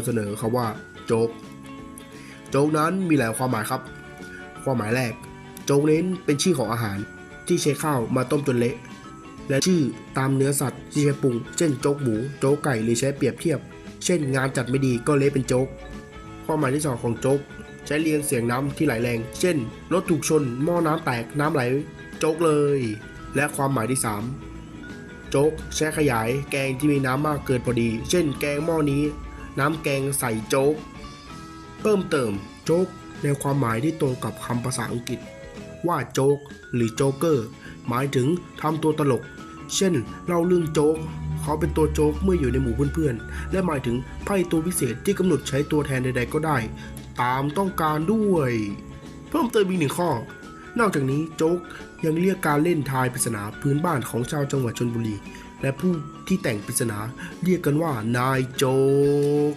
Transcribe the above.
ำเสนอคำว่าโจ๊ก โจ๊กนั้นมีหลายความหมายครับ ความหมายแรก โจ๊กเน้นเป็นชื่อของอาหารที่ใช้ข้าวมาต้มจนเละ และชื่อตามเนื้อสัตว์ที่ใช้ปรุง เช่นโจ๊กหมู โจ๊กไก่ หรือใช้เปรียบเทียบ เช่นงานจัดไม่ดีก็เละเป็นโจ๊ก ความหมายที่สองของโจ๊กใช้เรียงเสียงน้ำที่ไหลแรง เช่น รถถูกชน หม้อน้ำแตก น้ำไหล โจ๊กเลย และความหมายที่สาม โจ๊กใช้ขยาย แกงที่มีน้ำมากเกินพอดี เช่น แกงหม้อนี้ น้ำแกงใส่โจ๊ก เพิ่มเติมโจ๊กในความหมายที่ตรงกับคำภาษาอังกฤษ ว่าโจ๊กหรือโจ๊กเกอร์ หมายถึงทำตัวตลก เช่นเล่าเรื่องโจ๊กเขาเป็นตัวโจ๊กเมื่ออยู่ในหมู่เพื่อนๆ และหมายถึงไพ่ตัวพิเศษที่กำหนดใช้ตัวแทนใดๆก็ได้ ตามต้องการด้วย เพิ่มเติมอีกหนึ่งข้อ นอกจากนี้โจ๊กยังเรียกการเล่นทายปริศนาพื้นบ้านของชาวจังหวัดชนบุรี และผู้ที่แต่งปริศนาเรียกกันว่านายโจ๊ก